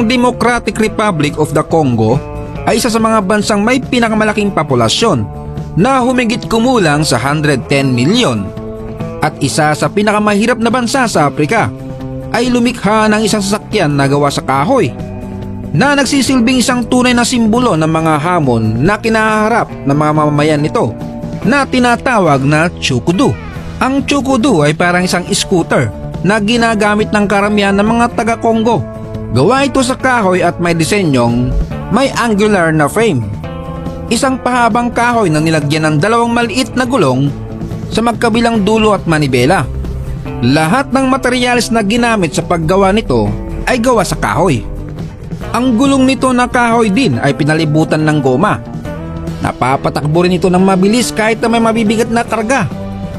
Ang Democratic Republic of the Congo ay isa sa mga bansang may pinakamalaking populasyon na humigit kumulang sa 110 milyon. At isa sa pinakamahirap na bansa sa Afrika ay lumikha ng isang sasakyan na gawa sa kahoy na nagsisilbing isang tunay na simbolo ng mga hamon na kinaharap ng mga mamamayan nito na tinatawag na chukudu. Ang chukudu ay parang isang scooter na ginagamit ng karamihan ng mga taga-Congo. Gawa ito sa kahoy at may disenyong may angular na frame. Isang pahabang kahoy na nilagyan ng dalawang maliit na gulong sa magkabilang dulo at manibela. Lahat ng materyales na ginamit sa paggawa nito ay gawa sa kahoy. Ang gulong nito na kahoy din ay pinalibutan ng goma. Napapatakbo rin ito ng mabilis kahit na may mabibigat na karga.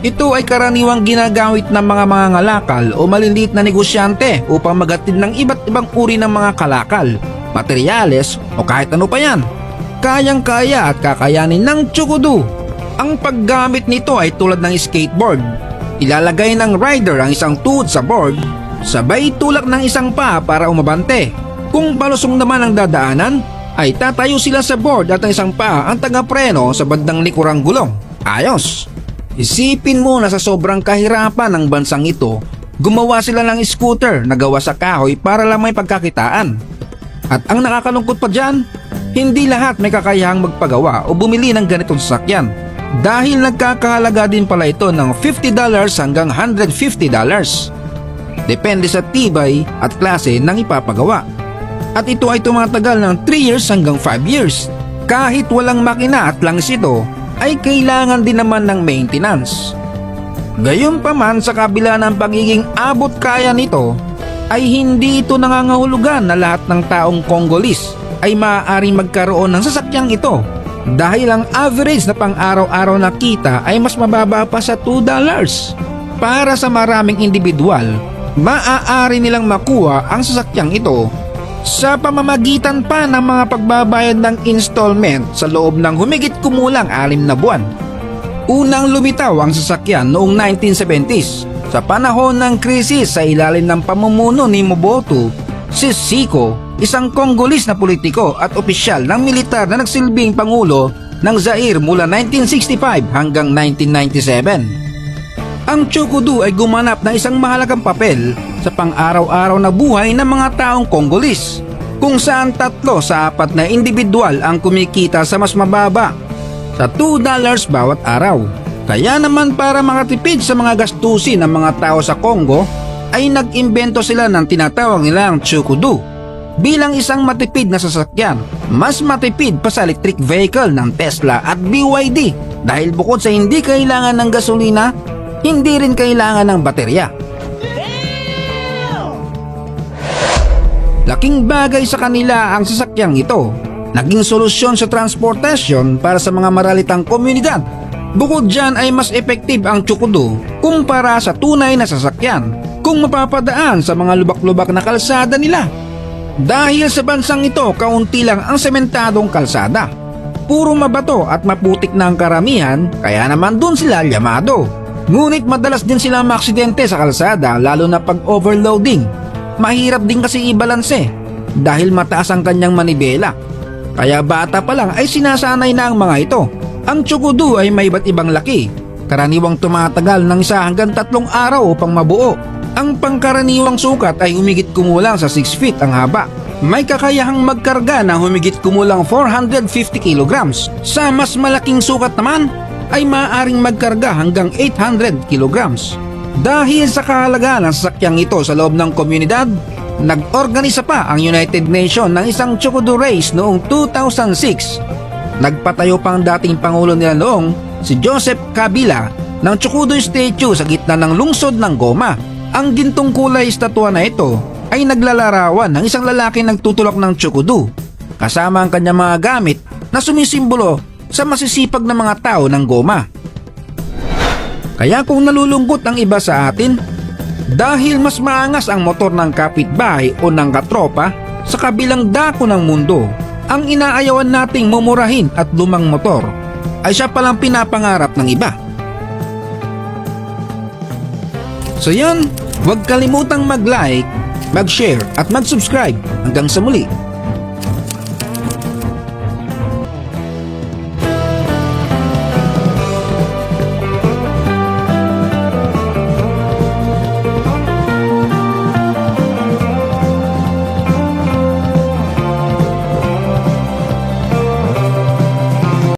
Ito ay karaniwang ginagamit ng mga mga ngalakal o maliliit na negosyante upang magatid ng iba't ibang uri ng mga kalakal, materyales o kahit ano pa yan. Kayang-kaya at kakayanin ng tsukudu. Ang paggamit nito ay tulad ng skateboard. Ilalagay ng rider ang isang tuhod sa board, sabay tulak ng isang pa para umabante. Kung palusong naman ang dadaanan, ay tatayo sila sa board at ang isang pa ang taga-preno sa bandang likurang gulong. Ayos! Isipin mo na sa sobrang kahirapan ng bansang ito, gumawa sila ng scooter na gawa sa kahoy para lang may pagkakitaan. At ang nakakalungkot pa dyan, hindi lahat may kakayahang magpagawa o bumili ng ganitong sasakyan. Dahil nagkakahalaga din pala ito ng $50 hanggang $150. Depende sa tibay at klase ng ipapagawa. At ito ay tumatagal ng 3 years hanggang 5 years. Kahit walang makina at langis ito, ay kailangan din naman ng maintenance. Gayunpaman sa kabila ng pagiging abot kaya nito, ay hindi ito nangangahulugan na lahat ng taong Congolese ay maaaring magkaroon ng sasakyang ito dahil ang average na pang-araw-araw na kita ay mas mababa pa sa $2. Para sa maraming individual, maaari nilang makuha ang sasakyang ito sa pamamagitan pa ng mga pagbabayad ng installment sa loob ng humigit kumulang alim na buwan. Unang lumitaw ang sasakyan noong 1970s sa panahon ng krisis sa ilalim ng pamumuno ni Mobutu, si Siko, isang Kongolese na politiko at opisyal ng militar na nagsilbing pangulo ng Zaire mula 1965 hanggang 1997. Ang Chukudu ay gumanap ng isang mahalagang papel sa pang-araw-araw na buhay ng mga taong Kongolese kung saan tatlo sa apat na individual ang kumikita sa mas mababa sa $2 bawat araw. Kaya naman para makatipid sa mga gastusin ng mga tao sa Congo ay nag-imbento sila ng tinatawag nilang Chukudu bilang isang matipid na sasakyan. Mas matipid pa sa electric vehicle ng Tesla at BYD dahil bukod sa hindi kailangan ng gasolina, hindi rin kailangan ng baterya. Laking bagay sa kanila ang sasakyang ito. Naging solusyon sa transportasyon para sa mga maralitang komunidad. Bukod dyan ay mas effective ang tsukudo kumpara sa tunay na sasakyan kung mapapadaan sa mga lubak-lubak na kalsada nila. Dahil sa bansang ito, kaunti lang ang sementadong kalsada. Puro mabato at maputik na ang karamihan, kaya naman dun sila yamado. Ngunit madalas din sila maaksidente sa kalsada lalo na pag overloading. Mahirap din kasi ibalanse dahil mataas ang kanyang manibela. Kaya bata pa lang ay sinasanay na ang mga ito. Ang tsukudu ay may iba't ibang laki. Karaniwang tumatagal ng isa hanggang tatlong araw upang mabuo. Ang pangkaraniwang sukat ay humigit kumulang sa 6 feet ang haba. May kakayahang magkarga ng humigit kumulang 450 kilograms. Sa mas malaking sukat naman ay maaaring magkarga hanggang 800 kilograms. Dahil sa kahalagaan ng sasakyang ito sa loob ng komunidad, nag-organisa pa ang United Nations ng isang Chocodo Race noong 2006. Nagpatayo pa ang dating Pangulo nila noong si Joseph Kabila ng Chocodo Statue sa gitna ng lungsod ng Goma. Ang gintong kulay estatwa na ito ay naglalarawan ng isang lalaki nagtutulak ng Chocodo kasama ang kanyang mga gamit na sumisimbolo sa masisipag na mga tao ng Goma. Kaya kung nalulungkot ang iba sa atin, dahil mas maangas ang motor ng kapitbahay o ng katropa sa kabilang dako ng mundo, ang inaayawan nating mumurahin at lumang motor ay siya palang pinapangarap ng iba. So yan, huwag kalimutang mag-like, mag-share at mag-subscribe. Hanggang sa muli,